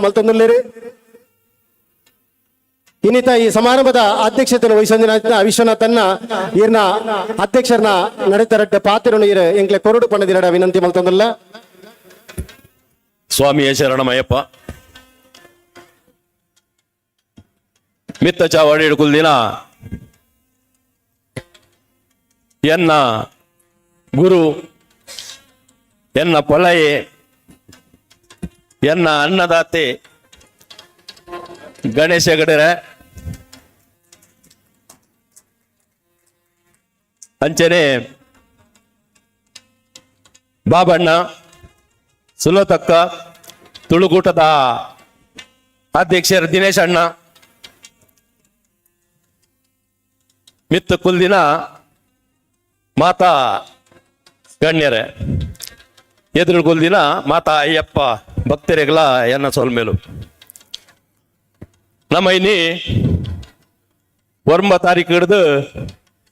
ಮಲ್ತೊಂದುಲ್ಲೇರು ಇನ್ನಿತ ಈ ಸಮಾರಂಭದ ಅಧ್ಯಕ್ಷತೆಯನ್ನು ವಹಿಸೊಂದಿನ ವಿಶ್ವನಾಥನ್ನ ಈರ್ನ ಅಧ್ಯಕ್ಷರನ್ನ ನಡೆತರಟ್ಟ ಪಾತ್ರನು ಇರು ಎಂಕ್ಲೆ ಕೊರಡು ಪಣದಿರಡ ವಿನಂತಿ ಮಲ್ತೊಂದುಲ್ಲ ಸ್ವಾಮಿಯೇ ಶರಣಮಯ್ಯಪ್ಪ ಮಿತ್ತ ಚಾವಡಿ ಹಿಡ್ಕುಲ್ದಿನ ಎನ್ನ ಗುರು ಎನ್ನ ಪೊಲಯೆ ಎನ್ನ ಅನ್ನದಾತೆ. ಗಣೇಶ ಗಡರ ಅಂಚನೆ. ಬಾಬಣ್ಣ. ಸುಲೋತಕ್ಕ. ತುಳುಕೂಟದ ಅಧ್ಯಕ್ಷರು ದಿನೇಶ್ ಅಣ್ಣ. ಮಿತ್ತ ಕುಲ್ದಿನ ಮಾತಾ ಗಣ್ಯರೇ. ಎದುರು ಕುಲ್ದಿನ ಮಾತಾ ಅಯ್ಯಪ್ಪ. ಭಕ್ತರಿಗಲ ಎನ್ನ ಸೋಲ್ಮೇಲು ನಮ್ಮ ಇನ್ನಿ ಒರ್ಮ ತಾರೀಕು ಹಿಡಿದು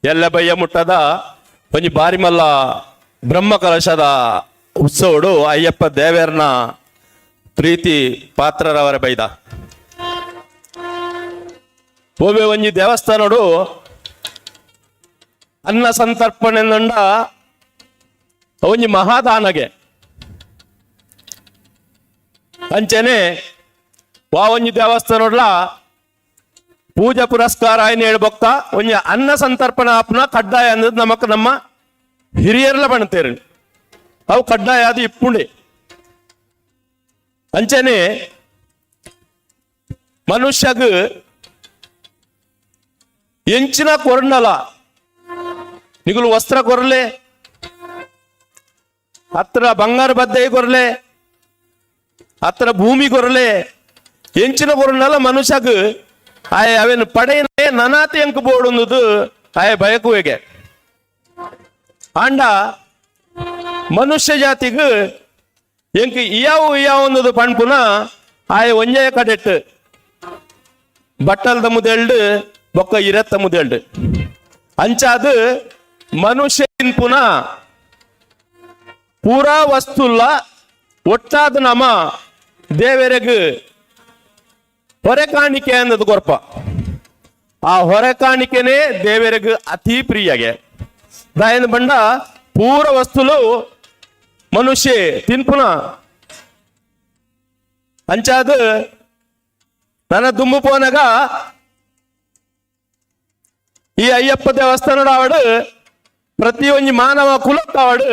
ಎಲ್ಲ ಬಯ್ಯ ಮುಟ್ಟದ ಒಂಜಿ ಬಾರಿ ಮಲ್ಲ ಬ್ರಹ್ಮ ಕಲಶದ ಉತ್ಸವಡು ಅಯ್ಯಪ್ಪ ದೇವೇರ್ನ ಪ್ರೀತಿ ಪಾತ್ರರವರ ಬೈದ. ಒಬ್ಬೆ ಒಂಜಿ ದೇವಸ್ಥಾನಡು ಅನ್ನ ಸಂತರ್ಪಣೆ ನಂಡ ಒಂಜಿ ಮಹಾದಾನಗೆ ಅಂಚೆನೆ ಒಂಜಿ ದೇವಸ್ಥಾನಡ್ಲ ಪೂಜಾ ಪುರಸ್ಕಾರ ಏನು ಹೇಳ್ಬೋಕ್ತ? ಒಂಜಿ ಅನ್ನ ಸಂತರ್ಪಣ ಆಪ್ನ ಕಡ್ಡಾಯ ಅನ್ನೋದು ನಮಕ್ ನಮ್ಮ ಹಿರಿಯರ್ಲ ಬಣ್ತೇರಿ. ಅವು ಕಡ್ಡಾಯ ಅದು ಇಪ್ಪುಂಡೆ. ಅಂಚನೆ ಮನುಷ್ಯಗ ಎಂಚಿನ ಕೊರ್ನಲ ನಿಗಲು ವಸ್ತ್ರ ಕೊರಲೆ. ಹತ್ರ ಬಂಗಾರ ಬದ್ದೆ ಕೊರಲೆ. ಭೂಮಿ ಕೊರಲೆ ಎಂಚಿನ ಕೊರನಲ ಮನುಷ್ಯಗ, ಆಯ, ಅವೇನು ಪಡೆಯನೆ ನನಾತಿ ಅಂಕ ಬೋಡುಂದು ಆಯ ಬಯಕುವೆಗೆ ಆಂಡ, ಮನುಷ್ಯ ಜಾತಿಗ ಎಂಕ್ ಇಯಾವು ಇಯಾವು ಅನ್ನೋದು ಪಣ್ಪುನ, ಆಯ, ಒಂಜಯ ಕಡೆಟ್. ಬಟ್ಟಲ್ದ ಮುದೆಲ್ಡು, ಬೊಕ್ಕ ಇರತ್ತ ಮುದೆಲ್ಡು. ಅಂಚಾದ, ಮನುಷ್ಯ ಇನ್ಪುನ ಪೂರಾ ವಸ್ತುಲ್ಲ, ಒಟ್ಟಾದ ನಮ ದೇವರೆಗ್ ಹೊರೆ ಕಾಣಿಕೆ ಅನ್ನೋದು ಗೊರ್ಪ ಆ ಹೊರೆ ಕಾಣಿಕೆನೇ ದೇವರೆಗ್ ಅತಿ ಪ್ರಿಯಗೆ దాని బండ పూర వస్తువులు మనుష్య తిన్పున ಅಂಚಾದ ನನ್ನ ದುಮ್ಮು ಪೋನಗ ಈ ಅಯ್ಯಪ್ಪ ದೇವಸ್ಥಾನದ ಆವಡು ಪ್ರತಿಯೊಂದು ಮಾನವ ಕುಲಕ್ಕ ಆವಡು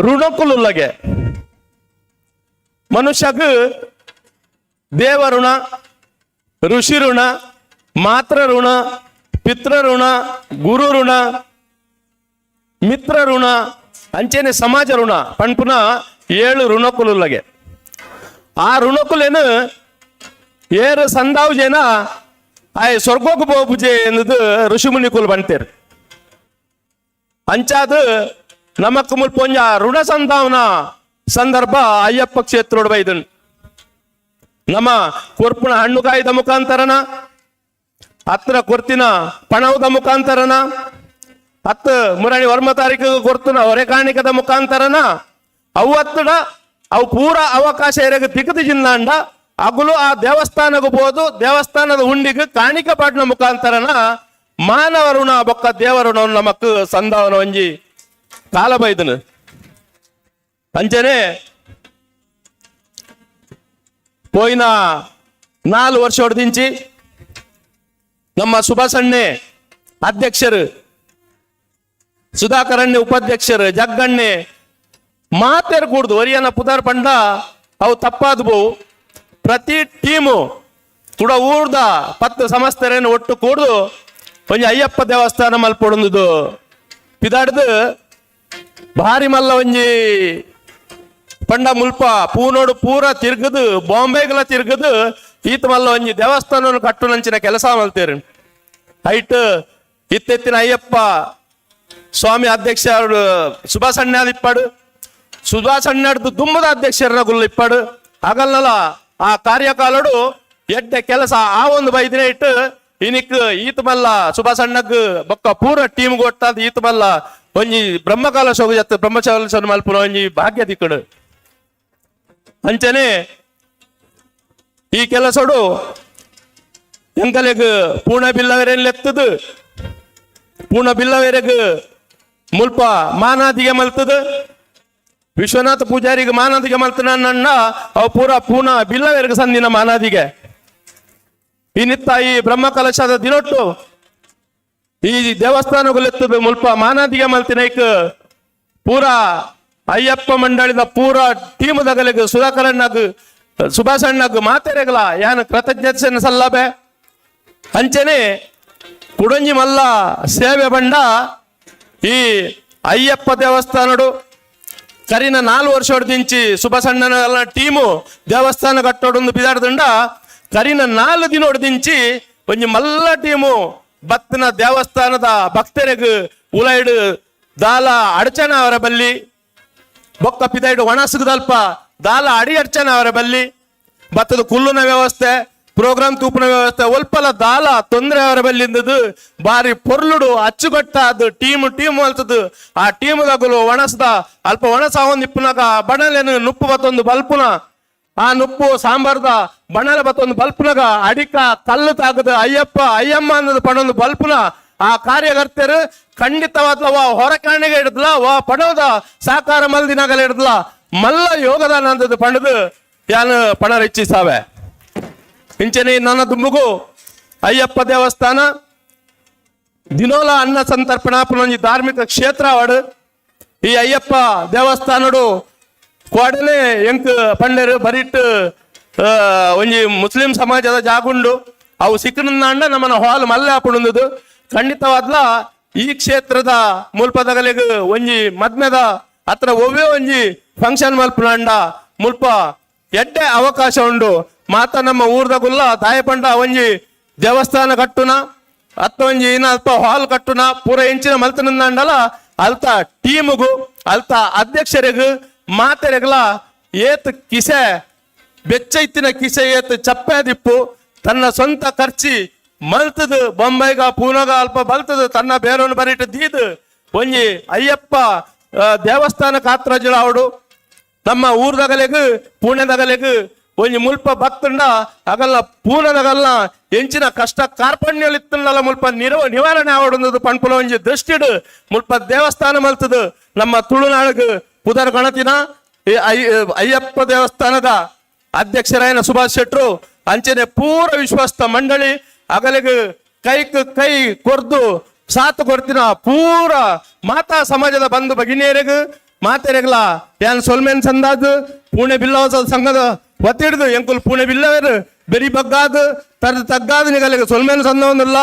ಋಣಕುಲುಲ್ಲಗೆ ಮನುಷ್ಯಗ ದೇವ ಋಣ ಋಷಿ ಋಣ ಮಾತ್ರ ಋಣ ಪಿತೃ ಋಣ ಗುರು ಋಣ ಮಿತ್ರ ಋಣ ಅಂಚೇನೆ ಸಮಾಜ ಋಣ ಪಣಪುನ ಏಳು ಋಣಕುಲುಲ್ಲಗೆ ಆ ಋಣಕುಲೇನು ಏರು ಸಂದಾವು ಜನ ಆಯ್ ಸ್ವರ್ಗೋಗ ಬೋಪುಜೆ ಎನ್ನುದು ಋಷಿಮುನಿ ಕುಲ್ ಬಂತೇರು. ಅಂಚಾದು ನಮಕ್ ಮುಲ್ಪೊಂಜ ಋಣ ಸಂಧಾವನ ಸಂದರ್ಭ ಅಯ್ಯಪ್ಪ ಕ್ಷೇತ್ರ ಬೈದನ್ ನಮ್ಮ ಕೊರ್ಪುನ ಹಣ್ಣು ಕಾಯಿದ ಮುಖಾಂತರನ, ಹತ್ರ ಕೊರ್ತಿನ ಪಣವದ ಮುಖಾಂತರನ, ಹತ್ತು ಮುರಳಿ ವರ್ಮ ತಾರೀಕು ಕೊರ್ತನ ಹೊರೆಕಾಣಿಕದ ಮುಖಾಂತರನ ಅವತ್ತಡ ಅವು ಪೂರ ಅವಕಾಶ ಇರಗ ತಿಕ್ಕದ ಜಿನ್ನಾಂಡ, ಅಗಲು ಆ ದೇವಸ್ಥಾನಕ್ಕೆ ಬೋದು, ದೇವಸ್ಥಾನದ ಹುಂಡಿಗೆ ಕಾಣಿಕ ಪಾಟ್ನ ಮುಖಾಂತರನ ಮಾನವರುನ ಬೊಕ್ಕ ದೇವರುಣ ನಮಕ್ ಸಂಧಾವನ ಒಂಜಿ ಕಾಲ ಬೈದನು ಅಂಚನೆ పోయిన నాలుగు ವರ್ಷ ಹೊಡೆದಿಂಚಿ ನಮ್ಮ ಸುಭಾಸಣ್ಣೆ ಅಧ್ಯಕ್ಷರು ಸುಧಾಕರಣ್ಣೆ ಉಪಾಧ್ಯಕ್ಷರು ಜಗ್ಗಣ್ಣೆ ಮಾತೇರು ಕೂಡ್ದು ಒರಿಯನ ಪುದಾರ್ ಪಂಡ ಅವು ತಪ್ಪಾದ್ವು ಪ್ರತಿ ಟೀಮು ಕೂಡ ಊರ್ದ ಪತ್ತು ಸಮಸ್ತರೇನು ಒಟ್ಟು ಕೂಡ್ದು ಒಂಜಿ ಅಯ್ಯಪ್ಪ ದೇವಸ್ಥಾನ ಮಲ್ಪೊಡೊಂದು ಪಿದಾಡ್ದು ಭಾರಿ ಮಲ್ಲ ಒಂಜಿ ಪಂಡ ಮುಲ್ಪ ಪೂನೋಡು ಪೂರ ತಿರ್ಗದು ಬಾಂಬೆಗೆಲ್ಲ ತಿರ್ಗದು ಈತ ಮಲ್ಲ ಒಂಜಿ ದೇವಸ್ಥಾನವನ್ನು ಕಟ್ಟು ನಂಚಿನ ಕೆಲಸ ಮಲ್ತೇರು ಹೈಟ್ ಇತ್ತೆತ್ತಿನ ಅಯ್ಯಪ್ಪ ಸ್ವಾಮಿ ಅಧ್ಯಕ್ಷ ಸುಭಾಸಣ್ಣ ಇಪ್ಪಾಡು ಸುಭಾಸಣ್ಣಡ್ದು ದುಮ್ಮದ ಅಧ್ಯಕ್ಷರನ್ನ ಗುಲ್ಲ ಇಪ್ಪಾಡು ಆಗಲ್ಲಲ್ಲ ಆ ಕಾರ್ಯಕಾಲಡು ಎಡ್ಡೆ ಕೆಲಸ ಆ ಒಂದು ಬೈದಿನ ಇಟ್ಟು ಇನಿಕ್ ಈತ ಮಲ್ಲ ಸುಭಾಸಣ್ಣಗ್ ಬೊಕ್ಕ ಪೂರ ಟೀಮ್ ಕೊಟ್ಟಾದ ಈತ ಮಲ್ಲ ಒಂಜಿ ಬ್ರಹ್ಮಕಾಲ ಶೋಗ ಜತ್ತ ಬ್ರಹ್ಮಚಾರ ಮಲ್ಪುನ ಒಂಜಿ ಭಾಗ್ಯ ದಿಕ್ಕಡು ಅಂಚನೆ ಈ ಕೆಲಸಡು ಎಂಕಲೆಗ್ ಪೂರ್ಣ ಬಿಲ್ಲವರೆಲ್ಲ ಎತ್ತದು ಪೂರ್ಣ ಬಿಲ್ಲವರೆಗ್ ಮುಲ್ಪ ಮಾನಾದಿಗೆ ಮಲ್ತದು? ವಿಶ್ವನಾಥ ಪೂಜಾರಿಗೆ ಮಾನಾದಿಗೆ ಮಲ್ತನ ನನ್ನ ಅವು ಪೂರ ಪೂರ್ಣ ಬಿಲ್ಲವೆರೆಗೆ ಸಂದಿನ ಮಾನಾದಿಗೆ. ಈ ನಿತ್ತ ಈ ಬ್ರಹ್ಮ ಕಲಶದ ದಿನೊಟ್ಟು ಈ ದೇವಸ್ಥಾನಗಳೆತ್ತದು ಮುಲ್ಪ ಮಾನಾದಿಗೆ ಮಲ್ತಿನ ಪೂರ ಅಯ್ಯಪ್ಪ ಮಂಡಳಿದ ಪೂರ ಟೀಮ್ ದಗಲಿಗೆ ಸುಧಾಕರಣ್ಣಗ್ ಸುಭಾಷಣ್ಣಗ್ ಮಾತೆರೆಗಲ, ಯಾನ ಕೃತಜ್ಞತೆ ಸಲ್ಲಬೆ. ಅಂಚನೆ ಕುಡಂಜಿ ಮಲ್ಲ ಸೇವೆ ಬಂಡ ಈ ಅಯ್ಯಪ್ಪ ದೇವಸ್ಥಾನಡು ಕರಿನ ನಾಲ್ ವರ್ಷ ಹೊಡೆದಿಂಚಿ ಸುಭಾಷಣ್ಣನ ಟೀಮು ದೇವಸ್ಥಾನ ಕಟ್ಟೋಡೊಂದು ಬಿದಾಡ್ದಂಡ ಕರಿನ ನಾಲ್ ದಿನ ಹೊಡೆದಿಂಚಿ ಒಂಜಿ ಮಲ್ಲ ಟೀಮು ಬತ್ತನ ದೇವಸ್ಥಾನದ ಭಕ್ತರಿಗೆ ಉಲೈಡ್ ದಾಲ ಅಡಚಣ ಅವರ ಬಲ್ಲಿ ಬೊಕ್ಕ ಪಿದೈಡು ಒಣಸುಗದಲ್ಪ ದಾಲ ಅಡಿ ಅರ್ಚನೆ ಅವರ ಬಲ್ಲಿ. ಭತ್ತದ ಕುಲ್ಲುನ ವ್ಯವಸ್ಥೆ ಪ್ರೋಗ್ರಾಮ್ ತೂಪನ ವ್ಯವಸ್ಥೆ, ಒಲ್ಪಲ ದಾಲ ತೊಂದರೆ ಅವರ ಬಲ್ಲಿಂದದು. ಬಾರಿ ಪೊರ್ಲುಡು ಅಚ್ಚುಗಟ್ಟ ಅದು ಟೀಮ್ ಟೀಮ್ ಹೊಲ್ತದು ಆ ಟೀಮ್ ದಗಲು ಒಣಸದ, ಅಲ್ಪ ಒಣಸ ಒಂದಿಪ್ಪನಾಗ ಬಣಲೇನು ನುಪ್ಪು ಬತ್ತೊಂದು ಬಲ್ಪುನ. ಆ ನುಪ್ಪು ಸಾಂಬಾರ್ದ ಬಣಲ ಬತ್ತೊಂದು ಬಲ್ಪುನಗ, ಅಡಿಕ ಕಲ್ಲು ತಾಗದ, ಅಯ್ಯಪ್ಪ, ಅಯ್ಯಮ್ಮ ಅನ್ನೋದು ಪಣೊಂದು ಬಲ್ಪುನ. ಆ ಕಾರ್ಯಕರ್ತರು ಖಂಡಿತವಾದ ಹೊರ ಹೊರಕಾಣಿಗೆ ಹಿಡಿದ್ಲ, ವಾ ಪಣದ ಸಾಕಾರ ಮಲ್ದಿನಾಗಲ ಹಿಡಿದ್ಲ, ಮಲ್ಲ ಯೋಗದಾನ ನಂದದ ಪಣದು ಯಾನು ಪಣ ಹೆಚ್ಚಿಸಾವೆ ಇಂಚನೆ ನನ್ನ ದುಂಬುಗು ಅಯ್ಯಪ್ಪ ದೇವಸ್ಥಾನ, ದಿನೋಲ ಅನ್ನ ಸಂತರ್ಪಣಾ ಧಾರ್ಮಿಕ ಕ್ಷೇತ್ರ ಅವಡು ಈ ಅಯ್ಯಪ್ಪ ದೇವಸ್ಥಾನಡು ಕೊಡನೆ ಎಂಕ್ ಪಂಡರು ಬರಿಟ್ ಒಂಜಿ ಮುಸ್ಲಿಂ ಸಮಾಜದ ಜಾಗುಂಡು, ಅವು ಸಿಕ್ಕನಂದ ನಮ್ಮನ ಹಾಲ್ ಮಲ್ಲೆ ಹಾಪುಂಡುದು ಖಂಡಿತವಾದ್ಲ ಈ ಕ್ಷೇತ್ರದ ಮುಲ್ಪದಗಲಿಗೆ ಒಂಜಿ ಮದ್ಮೆದ ಹತ್ರ ಒವ್ವೇ ಒಂಜಿ ಫಂಕ್ಷನ್ ಮಲ್ಪನಾಂಡ ಮುಲ್ಪ ಎಡ್ಡೆ ಅವಕಾಶ ಉಂಡು. ಮಾತ ನಮ್ಮ ಊರ್ದಗುಲ್ಲ ದಾಯಪಂಡ ಒಂಜಿ ದೇವಸ್ಥಾನ ಕಟ್ಟುನ, ಅತ್ತ ಒಂಜಿ ಅಲ್ಪ ಹಾಲ್ ಕಟ್ಟುನ, ಪೂರ ಇಂಚಿನ ಮಲ್ತನಂದಾಂಡಲ ಅಲ್ತ ಟೀಮ್ಗು, ಅಲ್ತ ಅಧ್ಯಕ್ಷರಿಗೂ, ಮಾತೆರೆಗಲ ಏತ್ ಕಿಸೆ ಬೆಚ್ಚೈತಿನ ಕಿಸೆ ಏತ್ ಚಪ್ಪೆ ದಿಪ್ಪು, ತನ್ನ ಸ್ವಂತ ಖರ್ಚಿ ಮಲ್ತದು, ಬೊಂಬೈಗ ಪೂನಗ ಅಲ್ಪ ಬಲ್ತದು, ತನ್ನ ಬೇರವನ್ನು ಬರಿಟ್ಟು ದೀದು. ಒಂಜಿ ಅಯ್ಯಪ್ಪ ದೇವಸ್ಥಾನ ಕಾತ್ರಜಲ ಅವಡು. ನಮ್ಮ ಊರ್ದಗಲೆಗು, ಪುಣ್ಯದಗಲೆಗು ಒಂಜಿ ಮುಲ್ಪ ಭಕ್ತಂಡ ಅಗಲ್ಲ ಪೂನದಗಲ್ಲ, ಎಂಚಿನ ಕಷ್ಟ ಕಾರ್ಪಣ್ಯಲಿತ್ತಲ್ಲ ಮುಲ್ಪ ನಿರವ ನಿವಾರಣೆ ಆವಡೊಂದು ಪಂಪುಲ ಒಂಜಿ ದೃಷ್ಟಿಡು. ಮುಲ್ಪ ದೇವಸ್ಥಾನ ಮಲ್ತದ, ನಮ್ಮ ತುಳುನಾಡಿಗೆ ಪುದರ್ ಗಣತಿನ ಅಯ್ಯಪ್ಪ ದೇವಸ್ಥಾನದ ಅಧ್ಯಕ್ಷರಾಯನ ಸುಭಾಷ್ ಶೆಟ್ರು, ಅಂಚನೆ ಪೂರ ವಿಶ್ವಾಸ ಮಂಡಳಿ ಅಗಲಿಗೆ ಕೈಕ್ ಕೈ ಕೊರ್ದು ಸಾತು ಕೊರ್ತಿನ ಪೂರ ಮಾತಾ ಸಮಾಜದ ಬಂಧು ಭಗಿನಿಯರಿಗೂ, ಮಾತೆರೆಗ್ಲ ಯಾನ್ ಸೊಲ್ಮೇನ್ ಸಂದಾದ್ ಪುಣೆ ಬಿಲ್ಲವಸ ಸಂಘದ ಒತ್ತಿಡ್ದು ಎಂಕುಲ್ ಪುಣೆ ಬಿಲ್ಲವರು, ಬೆರಿ ಬಗ್ಗಾದ ತರದ ತಗ್ಗಾದ ನಿಗಲಿಗೆ ಸೊಲ್ಮೇನ್ ಸಂದವನ್ನೆಲ್ಲ